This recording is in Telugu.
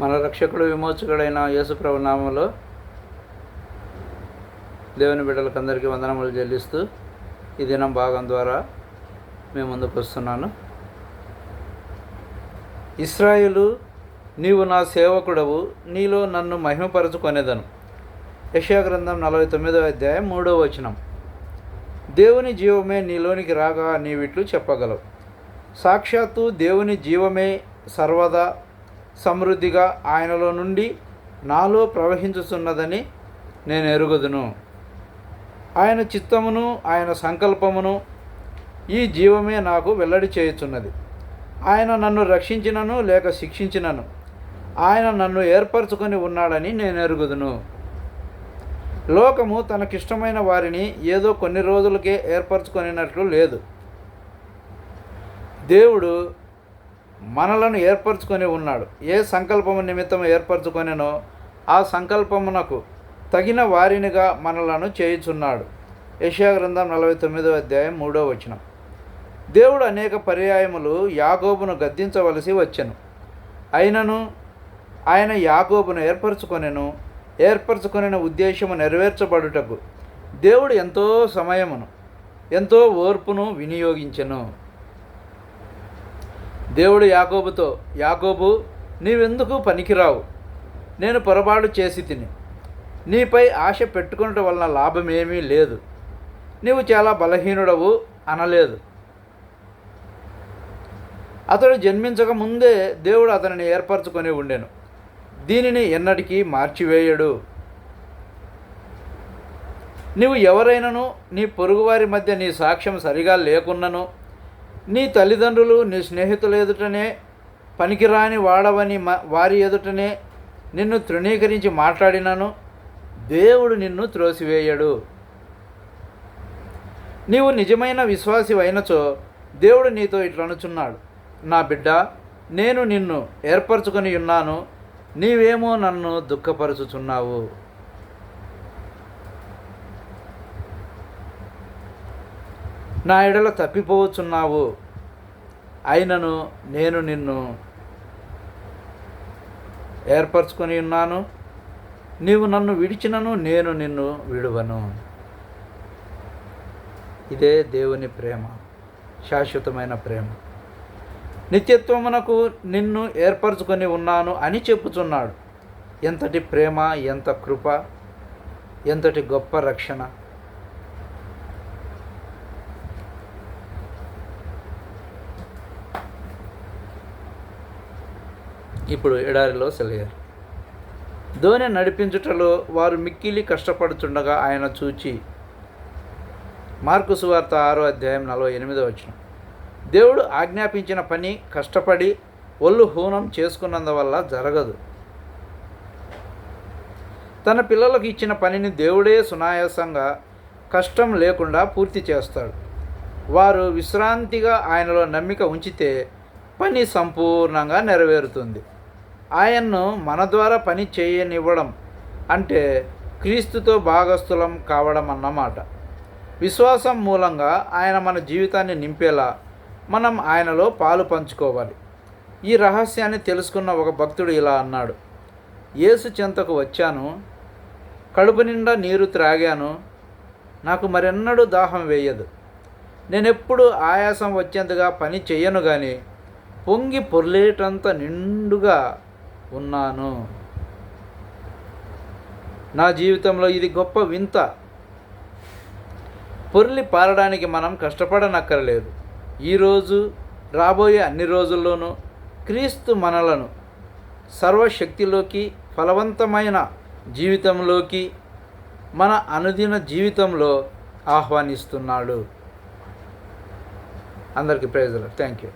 మన రక్షకుడు విమోచకుడైన యేసుప్రభు నామంలో దేవుని బిడ్డలకు అందరికీ వందనములు చెల్లిస్తూ ఈ దినం భాగం ద్వారా మేము ముందుకు వస్తున్నాను. ఇస్రాయిలు నీవు నా సేవకుడవు నీలో నన్ను మహిమపరచుకొనేదను. యెషయా గ్రంథం నలభై తొమ్మిదవ అధ్యాయం మూడవ వచనం. దేవుని జీవమే నీలోనికి రాగా నీవిట్లు చెప్పగలవు. సాక్షాత్తు దేవుని జీవమే సర్వదా సమృద్ధిగా ఆయనలో నుండి నాలో ప్రవహించుచున్నదని నేను ఎరుగుదును. ఆయన చిత్తమును ఆయన సంకల్పమును ఈ జీవమే నాకు వెల్లడి చేయుచున్నది. ఆయన నన్ను రక్షించినను లేక శిక్షించినను. ఆయన నన్ను ఏర్పరచుకొని ఉన్నాడని నేను ఎరుగుదును. లోకము తనకిష్టమైన వారిని ఏదో కొన్ని రోజులకే ఏర్పరచుకొనినట్లు లేదు. దేవుడు మనలను ఏర్పరచుకొని ఉన్నాడు. ఏ సంకల్పము నిమిత్తం ఏర్పరచుకొనెనో ఆ సంకల్పమునకు తగిన వారినిగా మనలను చేయుచున్నాడు. యెషయా గ్రంథం నలభై తొమ్మిదో అధ్యాయం మూడో వచనం. దేవుడు అనేక పర్యాయములు యాగోబును గద్దించవలసి వచ్చెను. అయినను ఆయన యాగోబును ఏర్పరచుకొనెను ఏర్పరచుకొనిన ఉద్దేశము నెరవేర్చబడుటకు దేవుడు ఎంతో సమయమును ఎంతో ఓర్పును వినియోగించెను. దేవుడు యాగోబుతో యాగోబు నీవెందుకు పనికిరావు? నేను పొరపాటు చేసి తిని. నీపై ఆశ పెట్టుకునటం వలన లాభమేమీ లేదు. నీవు చాలా బలహీనుడవు అనలేదు. అతడు జన్మించక ముందే దేవుడు అతనిని ఏర్పరచుకొని ఉండెను. దీనిని ఎన్నటికీ మార్చివేయడు. నీవు ఎవరైనను నీ పొరుగువారి మధ్య నీ సాక్ష్యం సరిగా లేకున్నను నీ తల్లిదండ్రులు నీ స్నేహితుల ఎదుటనే పనికిరాని వాడవని వారి ఎదుటనే నిన్ను తృణీకరించి మాట్లాడినను. దేవుడు నిన్ను త్రోసివేయడు. నీవు నిజమైన విశ్వాసి అయినచో దేవుడు నీతో ఇట్లనుచున్నాడు నా బిడ్డ నేను నిన్ను ఏర్పరచుకొని ఉన్నాను. నీవేమో నన్ను దుఃఖపరుచుచున్నావు. నా ఎడల తప్పిపోవచ్చున్నావు అయినను నేను నిన్ను ఏర్పరచుకొని ఉన్నాను. నీవు నన్ను విడిచినను నేను నిన్ను విడువను. ఇదే దేవుని ప్రేమ శాశ్వతమైన ప్రేమ. నిత్యత్వమునకు నిన్ను ఏర్పరచుకొని ఉన్నాను అని చెప్పుచున్నాడు. ఎంతటి ప్రేమ ఎంత కృప ఎంతటి గొప్ప రక్షణ. ఇప్పుడు ఎడారిలో సెలయారు. ధోని నడిపించుటలో వారు మిక్కిలి కష్టపడుచుండగా ఆయన చూచి మార్కు సువార్త ఆరో అధ్యాయం నలభై ఎనిమిదో వచ్చిన దేవుడు ఆజ్ఞాపించిన పని కష్టపడి ఒళ్ళు హూనం చేసుకున్నందువల్ల జరగదు. తన పిల్లలకు ఇచ్చిన పనిని దేవుడే సునాయాసంగా కష్టం లేకుండా పూర్తి చేస్తాడు. వారు విశ్రాంతిగా ఆయనలో నమ్మిక ఉంచితే పని సంపూర్ణంగా నెరవేరుతుంది. ఆయన్ను మన ద్వారా పని చేయనివ్వడం అంటే క్రీస్తుతో భాగస్థులం కావడం అన్నమాట. విశ్వాసం మూలంగా ఆయన మన జీవితాన్ని నింపేలా మనం ఆయనలో పాలు పంచుకోవాలి. ఈ రహస్యాన్ని తెలుసుకున్న ఒక భక్తుడు ఇలా అన్నాడు. యేసు చెంతకు వచ్చాను కడుపు నిండా నీరు త్రాగాను నాకు మరెన్నడూ దాహం వేయదు. నేనెప్పుడు ఆయాసం వచ్చేంతగా పని చెయ్యను కానీ పొంగి పొర్లేటంత నిండుగా ఉన్నాను. నా జీవితంలో ఇది గొప్ప వింత. పొర్లి పారడానికి మనం కష్టపడనక్కర్లేదు. ఈరోజు రాబోయే అన్ని రోజుల్లోనూ క్రీస్తు మనలను సర్వశక్తిలోకి ఫలవంతమైన జీవితంలోకి మన అనుదిన జీవితంలో ఆహ్వానిస్తున్నాడు. అందరికీ ప్రయోజనం థ్యాంక్ యూ